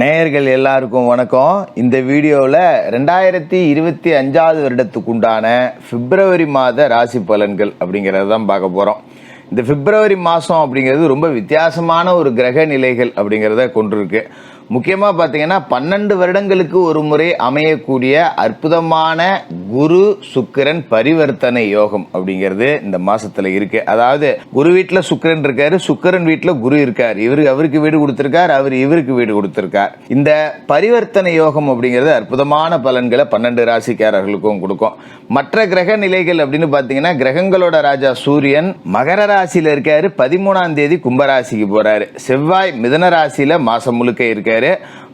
நேயர்கள் எல்லாருக்கும் வணக்கம். இந்த வீடியோவில் ரெண்டாயிரத்தி இருபத்தி அஞ்சாவது வருடத்துக்கு உண்டான பிப்ரவரி மாத ராசி பலன்கள் அப்படிங்கிறத தான் பார்க்க போகிறோம் இந்த பிப்ரவரி மாதம் அப்படிங்கிறது ரொம்ப வித்தியாசமான ஒரு கிரக நிலைகள் அப்படிங்கிறத கொண்டிருக்கு. முக்கியமாக பார்த்தீங்கன்னா பன்னெண்டு வருடங்களுக்கு ஒரு முறை அமையக்கூடிய அற்புதமான குரு சுக்கிரன் பரிவர்த்தனை யோகம் அப்படிங்கிறது இந்த மாசத்துல இருக்கு. அதாவது குரு வீட்டில் சுக்கிரன் இருக்காரு சுக்கிரன் வீட்டில் குரு இருக்கார். இவரு அவருக்கு வீடு கொடுத்திருக்கார் அவர் இவருக்கு வீடு கொடுத்திருக்கார். இந்த பரிவர்த்தனை யோகம் அப்படிங்கிறது அற்புதமான பலன்களை பன்னெண்டு ராசிக்காரர்களுக்கும் கொடுக்கும். மற்ற கிரக நிலைகள் அப்படின்னு பார்த்தீங்கன்னா கிரகங்களோட ராஜா சூரியன் மகர ராசியில் இருக்காரு பதிமூணாம் தேதி கும்பராசிக்கு போறாரு. செவ்வாய் மிதன ராசியில மாசம் முழுக்க இருக்காரு.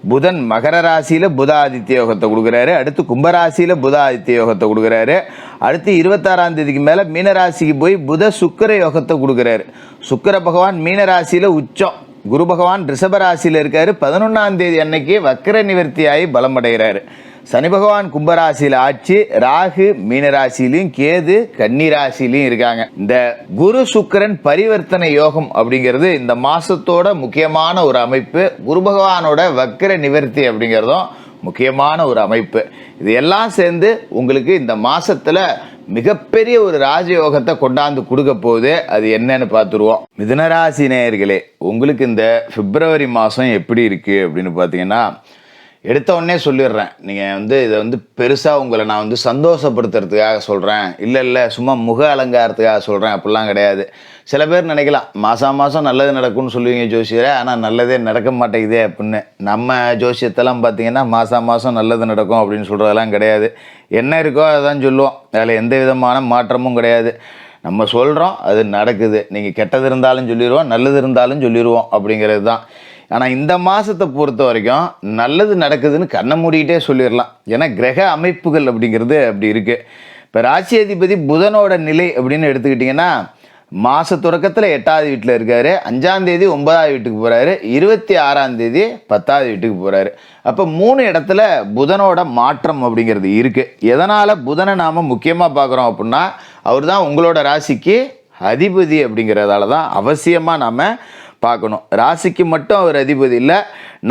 புதன் மகர ராசியில புத ஆதித்ய யோகத்தை கொடுக்குறாரு. அடுத்து கும்பராசியில புத ஆதித்ய யோகத்தை கொடுக்குறாரு. அடுத்து இருபத்தாறாம் தேதிக்கு மேல மீனராசிக்கு போய் புத சுக்கர யோகத்தை கொடுக்குறாரு. சுக்கர பகவான் மீனராசியில் உச்சம். குரு பகவான் ரிஷபராசியில் இருக்காரு. பதினொன்னாம் தேதி அன்னைக்கு வக்கர நிவர்த்தியாகி பலம் அடைகிறாரு சனி பகவான் கும்பராசியில் ஆட்சி ராகு மீனராசிலையும் கேது கன்னிராசிலையும் இருக்காங்க. இந்த குரு சுக்கிரன் பரிவர்த்தனை யோகம் அப்படிங்கிறது இந்த மாசத்தோட முக்கியமான ஒரு அமைப்பு. குரு பகவானோட வக்கர நிவர்த்தி அப்படிங்கிறதும் முக்கியமான ஒரு அமைப்பு. இது எல்லாம் சேர்ந்து உங்களுக்கு இந்த மாசத்துல மிகப்பெரிய ஒரு ராஜயோகத்தை கொண்டாந்து கொடுக்க போகுது. அது என்னன்னு பார்த்துருவோம். மிதனராசி நேயர்களே உங்களுக்கு இந்த பிப்ரவரி மாதம் எப்படி இருக்கு அப்படின்னு பார்த்தீங்கன்னா எடுத்த உடனே சொல்லிடுறேன். நீங்கள் வந்து இதை வந்து பெருசாக உங்களை நான் வந்து சந்தோஷப்படுத்துறதுக்காக சொல்கிறேன் இல்லை இல்லை சும்மா முக அலங்காரத்துக்காக சொல்கிறேன் அப்படிலாம் கிடையாது. சில பேர் நினைக்கலாம் மாதம் மாதம் நல்லது நடக்கும்னு சொல்லுவீங்க ஜோசியரை ஆனால் நல்லதே நடக்க மாட்டேங்குதே அப்படின்னு. நம்ம ஜோசியத்தெல்லாம் பார்த்தீங்கன்னா மாதம் மாதம் நல்லது நடக்கும் அப்படின்னு சொல்கிறதெல்லாம் கிடையாது. என்ன இருக்கோ அதான் சொல்லுவோம். அதில் எந்த விதமான மாற்றமும் கிடையாது. நம்ம சொல்கிறோம் அது நடக்குது. நீங்கள் கெட்டது இருந்தாலும் சொல்லிடுவோம் நல்லது இருந்தாலும் சொல்லிடுவோம் அப்படிங்கிறது தான். ஆனால் இந்த மாதத்தை பொறுத்த வரைக்கும் நல்லது நடக்குதுன்னு கண்ணை மூடிக்கிட்டே சொல்லிடலாம். ஏன்னா கிரக அமைப்புகள் அப்படிங்கிறது அப்படி இருக்குது இப்போ ராசி அதிபதி புதனோட நிலை அப்படின்னு எடுத்துக்கிட்டிங்கன்னா மாத தொடக்கத்தில் எட்டாவது வீட்டில் இருக்கார். அஞ்சாந்தேதி ஒன்பதாவது வீட்டுக்கு போகிறாரு இருபத்தி ஆறாந்தேதி பத்தாவது வீட்டுக்கு போகிறாரு அப்போ மூணு இடத்துல புதனோட மாற்றம் அப்படிங்கிறது இருக்குது எதனால் புதனை நாம் முக்கியமாக பார்க்குறோம் அப்படின்னா அவர் தான் உங்களோட ராசிக்கு அதிபதி அப்படிங்கிறதால தான் அவசியமாக நாம் பார்க்கணும். ராசிக்கு மட்டும் அவர் அதிபதி இல்லை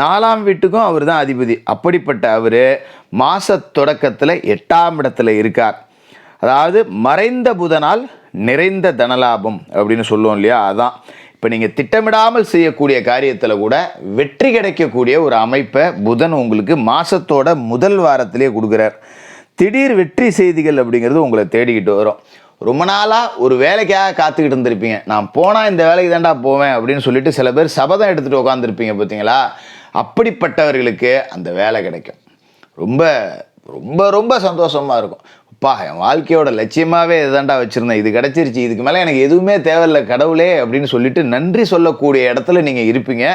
நாலாம் வீட்டுக்கும் அவர் தான் அதிபதி. அப்படிப்பட்ட அவர் மாத தொடக்கத்தில் எட்டாம் இடத்துல இருக்கார். அதாவது மறைந்த புதனால் நிறைந்த தனலாபம் அப்படின்னு சொல்லுவோம் இல்லையா? அதான். இப்போ நீங்கள் திட்டமிடாமல் செய்யக்கூடிய காரியத்தில் கூட வெற்றி கிடைக்கக்கூடிய ஒரு அமைப்பை புதன் உங்களுக்கு மாதத்தோட முதல் வாரத்திலே கொடுக்குறார். திடீர் வெற்றி செய்திகள் அப்படிங்கிறது உங்களை தேடிக்கிட்டு வரும். ரொம்ப நாளாக ஒரு வேலைக்காக காத்துக்கிட்டு இருந்திருப்பீங்க. நான் போனால் இந்த வேலைக்கு தாண்டா போவேன் அப்படின்னு சொல்லிட்டு சில பேர் சபதம் எடுத்துகிட்டு உட்காந்துருப்பீங்க பார்த்தீங்களா அப்படிப்பட்டவர்களுக்கு அந்த வேலை கிடைக்கும். ரொம்ப ரொம்ப ரொம்ப சந்தோஷமாக இருக்கும். அப்பா என் வாழ்க்கையோட லட்சியமாகவே இதாண்டா வச்சுருந்தேன். இது கிடச்சிருச்சு. இதுக்கு மேலே எனக்கு எதுவுமே தேவையில்லை கடவுளே அப்படின்னு சொல்லிட்டு நன்றி சொல்லக்கூடிய இடத்துல நீங்கள் இருப்பீங்க.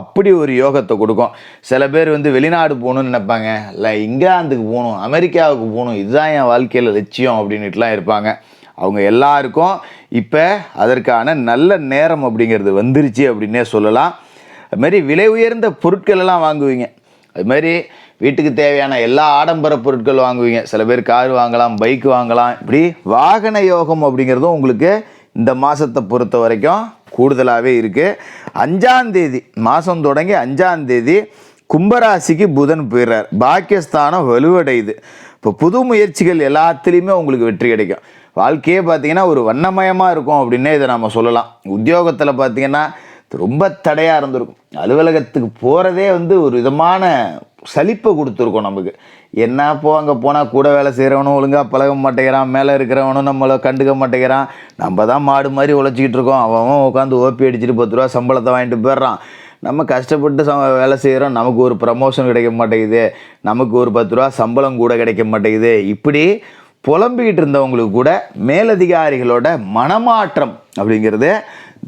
அப்படி ஒரு யோகத்தை கொடுக்கும். சில பேர் வந்து வெளிநாடு போகணும்னு நினைப்பாங்க. இல்லை இங்கிலாந்துக்கு போகணும் அமெரிக்காவுக்கு போகணும். இதுதான் என் வாழ்க்கையில் லட்சியம் அப்படின்ட்டுலாம் இருப்பாங்க. அவங்க எல்லாருக்கும் இப்போ அதற்கான நல்ல நேரம் அப்படிங்கிறது வந்துருச்சு அப்படின்னே சொல்லலாம். அதுமாரி விலை உயர்ந்த பொருட்கள் எல்லாம் வாங்குவீங்க. அது மாதிரி வீட்டுக்கு தேவையான எல்லா ஆடம்பர பொருட்கள் வாங்குவீங்க. சில பேர் கார் வாங்கலாம் பைக் வாங்கலாம். இப்படி வாகன யோகம் அப்படிங்கிறதும் உங்களுக்கு இந்த மாதத்தை பொறுத்த வரைக்கும் கூடுதலாகவே இருக்குது அஞ்சாந்தேதி மாதம் தொடங்கி அஞ்சாந்தேதி கும்பராசிக்கு புதன் போயிடுறார். பாக்கியஸ்தானம் வலுவடையுது. இப்போ புது முயற்சிகள் எல்லாத்துலேயுமே உங்களுக்கு வெற்றி கிடைக்கும். வாழ்க்கையே பார்த்தீங்கன்னா ஒரு வண்ணமயமாக இருக்கும் அப்படின்னே இதை நம்ம சொல்லலாம். உத்தியோகத்தில் பார்த்திங்கன்னா ரொம்ப தடையாக இருந்திருக்கும். அலுவலகத்துக்கு போகிறதே வந்து ஒரு விதமான சலிப்பை கொடுத்துருக்கோம் நமக்கு. என்ன போ அங்கே போனால் கூட வேலை செய்கிறவனும் ஒழுங்காக பழக மாட்டேங்கிறான் மேலே இருக்கிறவனும் நம்மளை கண்டுக்க மாட்டேங்கிறான். நம்ம தான் மாடு மாதிரி உழைச்சிக்கிட்டு இருக்கோம். அவன் உட்காந்து ஓப்பி அடிச்சுட்டு பத்து ரூபா சம்பளத்தை வாங்கிட்டு போயிடுறான். நம்ம கஷ்டப்பட்டு ச வேலை செய்கிறோம் நமக்கு ஒரு ப்ரமோஷன் கிடைக்க மாட்டேங்குது. நமக்கு ஒரு பத்து ரூபா சம்பளம் கூட கிடைக்க மாட்டேங்குது. இப்படி புலம்பிக்கிட்டு இருந்தவங்களுக்கு கூட மேலதிகாரிகளோட மனமாற்றம் அப்படிங்கிறது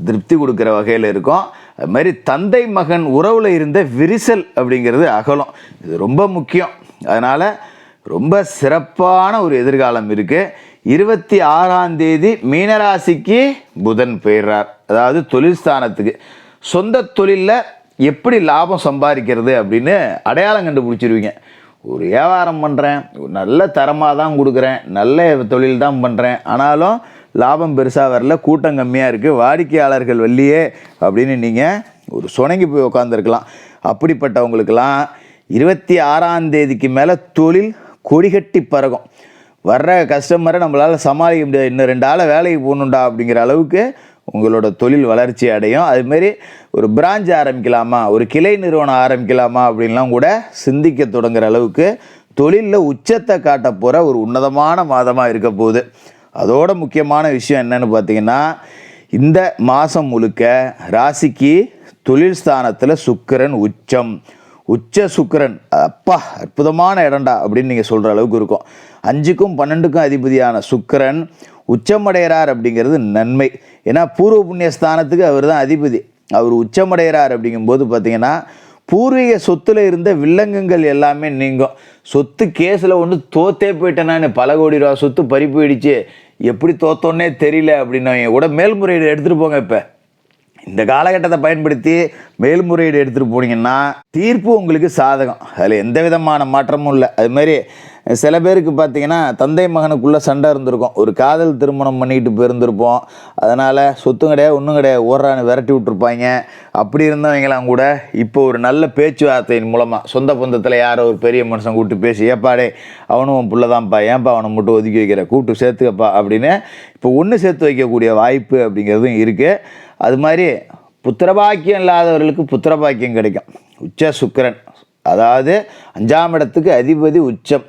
திருப்தி கொடுக்குற வகையில் இருக்கும். அது மாதிரி தந்தை மகன் உறவில் இருந்த விரிசல் அப்படிங்கிறது அகலம். இது ரொம்ப முக்கியம். அதனால் ரொம்ப சிறப்பான ஒரு எதிர்காலம் இருக்குது இருபத்தி ஆறாம் தேதி மீனராசிக்கு புதன் போயிடுறார் அதாவது தொழில் ஸ்தானத்துக்கு. சொந்த தொழிலில் எப்படி லாபம் சம்பாதிக்கிறது அப்படின்னு அடையாளம் கண்டுபிடிச்சிருவீங்க. ஒரு வியாபாரம் பண்ணுறேன் ஒரு நல்ல தரமாக தான் கொடுக்குறேன் நல்ல தொழில் தான் பண்ணுறேன் ஆனாலும் லாபம் பெருசாக வரல கூட்டம் கம்மியாக இருக்குது வாடிக்கையாளர்கள் வள்ளியே அப்படின்னு நீங்கள் ஒரு சுணங்கி போய் உட்காந்துருக்கலாம் அப்படிப்பட்டவங்களுக்கெல்லாம் இருபத்தி ஆறாம் தேதிக்கு மேலே தொழில் கொடிகட்டி பறக்கும். வர்ற கஸ்டமரை நம்மளால் சமாளிக்க முடியாது. இன்னும் ரெண்டு ஆளை வேலைக்கு போகணுண்டா அப்படிங்கிற அளவுக்கு உங்களோட தொழில் வளர்ச்சி அடையும். அதுமாரி ஒரு பிரான்ச் ஆரம்பிக்கலாமா? ஒரு கிளை நிறுவனம் ஆரம்பிக்கலாமா? அப்படின்லாம் கூட சிந்திக்க தொடங்குற அளவுக்கு தொழிலில் உச்சத்தை காட்ட போகிற ஒரு உன்னதமான மாதமாக இருக்க போகுது. அதோட முக்கியமான விஷயம் என்னன்னு பார்த்தீங்கன்னா இந்த மாதம் முழுக்க ராசிக்கு தொழில் ஸ்தானத்தில் சுக்கிரன் உச்சம். உச்ச சுக்கிரன் அப்பா அற்புதமான இடம்டா அப்படின்னு நீங்கள் சொல்கிற அளவுக்கு இருக்கும். அஞ்சுக்கும் பன்னெண்டுக்கும் அதிபதியான சுக்கிரன் உச்சமடைகிறார் அப்படிங்கிறது நன்மை. ஏன்னா பூர்வ புண்ணிய ஸ்தானத்துக்கு அவர் தான் அதிபதி. அவர் உச்சமடைகிறார் அப்படிங்கும்போது பார்த்தீங்கன்னா பூர்வீக சொத்துல இருந்த வில்லங்கங்கள் எல்லாமே நீங்கும். சொத்து கேஸில் ஒன்று தோத்தே போயிட்டேனான்னு பல கோடி ரூபா சொத்து பறி போயிடுச்சு எப்படி தோத்தோன்னே தெரியல அப்படின்னு கூட மேல்முறையீடு எடுத்துகிட்டு போங்க இப்போ. இந்த காலகட்டத்தை பயன்படுத்தி மேல்முறையீடு எடுத்துகிட்டு போனீங்கன்னா தீர்ப்பு உங்களுக்கு சாதகம். அதில் எந்த விதமான மாற்றமும் இல்லை. அதுமாரி சில பேருக்கு பார்த்தீங்கன்னா தந்தை மகனுக்குள்ளே சண்டை இருந்திருக்கும். ஒரு காதல் திருமணம் பண்ணிட்டு போயிருந்திருப்போம். அதனால் சொத்தும் கிடையாது ஒன்றும் கிடையாது ஓடுறான்னு விரட்டி விட்டுருப்பாங்க. அப்படி இருந்தவங்களாம் கூட இப்போ ஒரு நல்ல பேச்சுவார்த்தையின் மூலமாக சொந்த பந்தத்தில் யாரோ ஒரு பெரிய மனுஷன் கூப்பிட்டு பேசி ஏப்பாடே அவனும் உன் தான்ப்பா ஏன்ப்பா அவனை மட்டும் ஒதுக்கி வைக்கிற? கூப்பிட்டு சேர்த்துக்கப்பா அப்படின்னு இப்போ ஒன்று சேர்த்து வைக்கக்கூடிய வாய்ப்பு அப்படிங்கிறதும் இருக்குது அது மாதிரி புத்திரபாக்கியம் இல்லாதவர்களுக்கு புத்திரபாக்கியம் கிடைக்கும். உச்ச சுக்கிரன். அதாவது அஞ்சாம் இடத்துக்கு அதிபதி உச்சம்.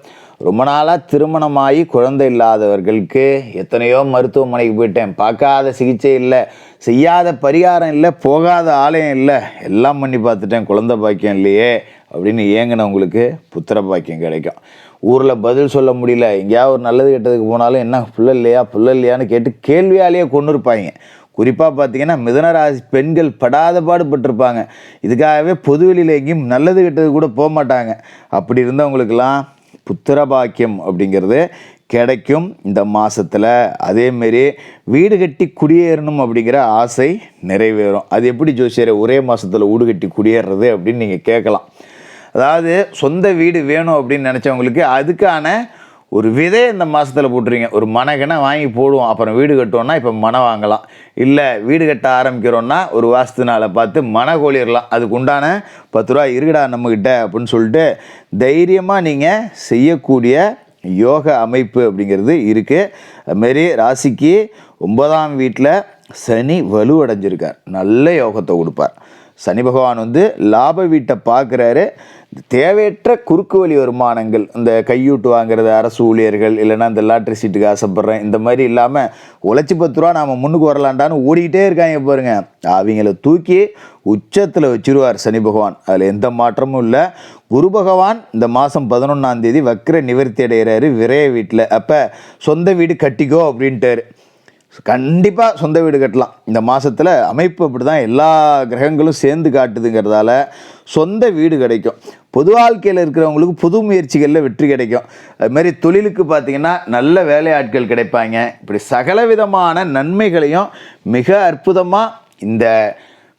ரொம்ப நாளாக திருமணமாகி குழந்தை இல்லாதவர்களுக்கு எத்தனையோ மருத்துவமனைக்கு போயிட்டேன். பார்க்காத சிகிச்சை இல்லை. செய்யாத பரிகாரம் இல்லை. போகாத ஆலயம் இல்லை. எல்லாம் பண்ணி பார்த்துட்டேன். குழந்தை பாக்கியம் இல்லையே அப்படின்னு ஏங்கினவங்களுக்கு புத்திர பாக்கியம் கிடைக்கும். ஊரில் பதில் சொல்ல முடியல. எங்கேயாவது ஒரு நல்லது கெட்டதுக்கு போனாலும் என்ன புள்ள இல்லையா புள்ள இல்லையான்னு கேட்டு கேள்வியாலேயே கொண்டு இருப்பாங்க குறிப்பாக பார்த்தீங்கன்னா மிதனராசி பெண்கள் படாத பாடுபட்டிருப்பாங்க. இதுக்காகவே பொதுவெளியில் எங்கேயும் நல்லது கெட்டது கூட போக மாட்டாங்க அப்படி இருந்தவங்களுக்கெல்லாம் புத்திர பாக்கியம் அப்படிங்கிறது கிடைக்கும் இந்த மாதத்தில் அதேமாரி வீடு கட்டி குடியேறணும் அப்படிங்கிற ஆசை நிறைவேறும். அது எப்படி ஜோசியரை ஒரே மாதத்தில் வீடு கட்டி குடியேறது அப்படின்னு நீங்கள் கேட்கலாம். அதாவது சொந்த வீடு வேணும் அப்படின்னு நினச்சவங்களுக்கு அதுக்கான ஒரு விதை இந்த மாதத்தில் போட்டுருங்க ஒரு மனகனை வாங்கி போடுவோம். அப்புறம் வீடு கட்டுவோம்னா இப்போ மனை வாங்கலாம். இல்லை வீடு கட்ட ஆரம்பிக்கிறோன்னா ஒரு வாஸ்து நாளை பார்த்து மன கோழிடலாம் அதுக்கு உண்டான பத்து ரூபா இருக்குடா நம்மக்கிட்ட அப்படின்னு சொல்லிட்டு தைரியமாக நீங்கள் செய்யக்கூடிய யோக அமைப்பு அப்படிங்கிறது இருக்குது அதுமாரி ராசிக்கு ஒன்பதாம் வீட்டில் சனி வலுவடைஞ்சிருக்கார் நல்ல யோகத்தை கொடுப்பார். சனி பகவான் வந்து லாப வீட்டை பார்க்குறாரு. தேவையற்ற குறுக்கு வழி வருமானங்கள் இந்த கையூட்டு வாங்குறது அரசு ஊழியர்கள் இல்லைன்னா இந்த லாட்ரி சீட்டுக்கு ஆசைப்பட்றேன் இந்த மாதிரி இல்லாமல் உழைச்சி பத்து ரூபா நாம் முன்னுக்கு வரலான்டான்னு ஓடிக்கிட்டே இருக்காங்க பாருங்க. அவங்கள தூக்கி உச்சத்தில் வச்சிருவார் சனி பகவான். அதில் எந்த மாற்றமும் இல்லை. குரு பகவான் இந்த மாதம் பதினொன்றாம் தேதி வக்கர நிவர்த்தி அடைகிறாரு விரைய வீட்டில். அப்போ சொந்த வீடு கட்டிக்கோ அப்படின்ட்டு கண்டிப்பாக சொந்த வீடு கட்டலாம். இந்த மாதத்தில் அமைப்பு அப்படி தான் எல்லா கிரகங்களும் சேர்ந்து காட்டுதுங்கிறதால சொந்த வீடு கிடைக்கும். பொது வாழ்க்கையில் இருக்கிறவங்களுக்கு புது முயற்சிகளில் வெற்றி கிடைக்கும். அதுமாரி தொழிலுக்கு பார்த்திங்கன்னா நல்ல வேலையாட்கள் கிடைப்பாங்க. இப்படி சகல விதமான நன்மைகளையும் மிக அற்புதமாக இந்த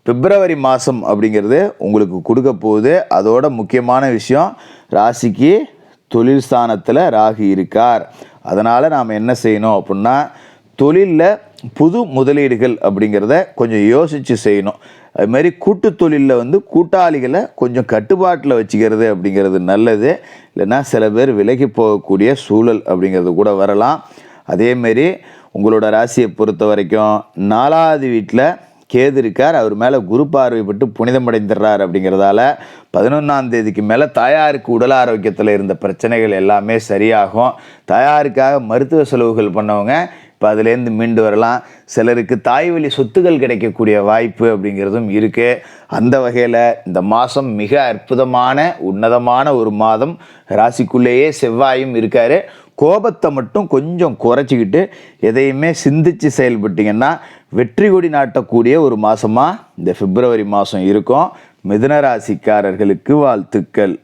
பிப்ரவரி மாதம் அப்படிங்கிறது உங்களுக்கு கொடுக்க போகுது. அதோட முக்கியமான விஷயம் ராசிக்கு தொழில் ஸ்தானத்தில் ராகு இருக்கார். அதனால் நாம் என்ன செய்யணும் அப்படின்னா தொழிலில் புது முதலீடுகள் அப்படிங்கிறத கொஞ்சம் யோசித்து செய்யணும். அதுமாரி கூட்டு தொழிலில் வந்து கூட்டாளிகளை கொஞ்சம் கட்டுப்பாட்டில் வச்சுக்கிறது அப்படிங்கிறது நல்லது. இல்லைன்னா சில பேர் விலகி போகக்கூடிய சூழல் அப்படிங்கிறது கூட வரலாம். அதேமாரி உங்களோட ராசியை பொறுத்த வரைக்கும் நாலாவது வீட்டில் கேது இருக்கார். அவர் மேலே குரு பார்வைப்பட்டு புனிதமடைந்துடுறார் அப்படிங்கிறதால பதினொன்றாம் தேதிக்கு மேலே தாயாருக்கு உடல் ஆரோக்கியத்தில் இருந்த பிரச்சனைகள் எல்லாமே சரியாகும். தாயாருக்காக மருத்துவ செலவுகள் பண்ணவங்க இப்போ அதுலேருந்து மீண்டு வரலாம். சிலருக்கு தாய்வழி சொத்துக்கள் கிடைக்கக்கூடிய வாய்ப்பு அப்படிங்கிறதும் இருக்குது அந்த வகையில் இந்த மாதம் மிக அற்புதமான உன்னதமான ஒரு மாதம். ராசிக்குள்ளேயே செவ்வாயும் இருக்கார். கோபத்தை மட்டும் கொஞ்சம் குறைச்சிக்கிட்டு எதையுமே சிந்திச்சு செயல்பட்டீங்கன்னா வெற்றி கொடி நாட்டக்கூடிய ஒரு மாதமாக இந்த பிப்ரவரி மாதம் இருக்கும். மிதுன ராசிக்காரர்களுக்கு வாழ்த்துக்கள்.